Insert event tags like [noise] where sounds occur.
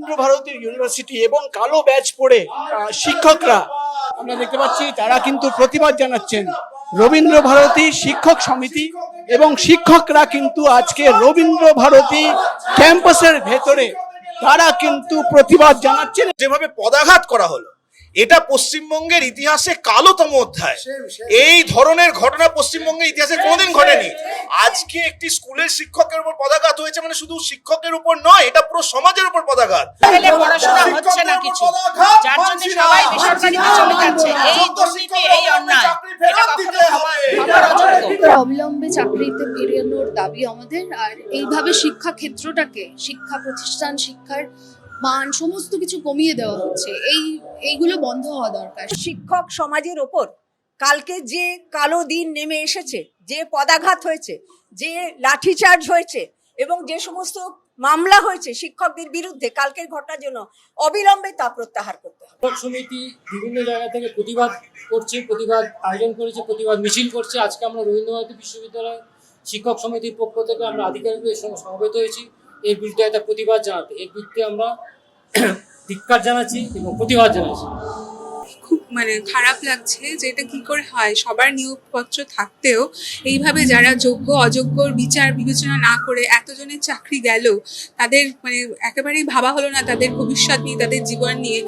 Rabindra Bharati university এবং কালো batch পড়ে আহ, শিক্ষকরা আমরা দেখতে পাচ্ছি তারা কিন্তু প্রতিবাদ জানাচ্ছেন। রবীন্দ্র ভারতী শিক্ষক সমিতি এবং শিক্ষকরা কিন্তু আজকে রবীন্দ্র ভারতী ক্যাম্পাসের ভেতরে তারা কিন্তু প্রতিবাদ জানাচ্ছেন। যেভাবে পদাঘাত করা হলো এটা পশ্চিমবঙ্গের ইতিহাসে কালোতম অধ্যায়। এই ধরনের ঘটনা পশ্চিমবঙ্গের ইতিহাসে কোনোদিন ঘটেনি। আজকে একটি স্কুলের শিক্ষকের উপর পদাঘাত হয়েছে মানে শুধু শিক্ষকের উপর নয় এটা পুরো সমাজের উপর পদাঘাত। পড়াশোনা হচ্ছে না কিছু। যার জন্য সবাই বেসরকারিতে চলে যাচ্ছে। এই দুর্নীতি এই অন্যায় এটা কখনো ক্ষমার অযোগ্য অবিলম্বে চাকরিতে ফিরানোর দাবি আমাদের। আর এইভাবে শিক্ষা ক্ষেত্রটাকে শিক্ষা প্রতিষ্ঠান শিক্ষার মান সমস্ত কিছু কমিয়ে দেওয়া হচ্ছে। এই এইগুলো বন্ধ হওয়া দরকার। শিক্ষক সমাজের ওপর কালকে যে কালো দিন নেমে এসেছে, যে পদাঘাত হয়েছে, যে লাঠিচার্জ হয়েছে এবং যে সমস্ত মামলা হয়েছে শিক্ষকদের বিরুদ্ধে, কালকের ঘটনার জন্য অবিলম্বে তা প্রত্যাহার করতে হবে। সমিতি বিভিন্ন জায়গা থেকে প্রতিবাদ করছে, প্রতিবাদ আয়োজন করেছে, প্রতিবাদ মিছিল করছে। আজকে আমরা রবীন্দ্রভারতী বিশ্ববিদ্যালয় শিক্ষক সমিতির পক্ষ থেকে আমরা আধিকারিকদের সঙ্গে সমবেত হয়েছি। এর বিরুদ্ধে একটা প্রতিবাদ জানাতে, এর বিরুদ্ধে আমরা [clears throat] ধিক্কার জানাচ্ছি এবং প্রতিবাদ জানাচ্ছি। মানে খারাপ লাগছে যে এটা কি করে হয়? সবার নিয়োগপত্র থাকতেও এইভাবে যারা যোগ্য, অযোগ্য বিচার বিবেচনা না করে এতজনের চাকরি গেল, তাদের মানে একেবারেই ভাবা হলো না তাদের ভবিষ্যৎ নিয়ে, তাদের জীবন নিয়ে।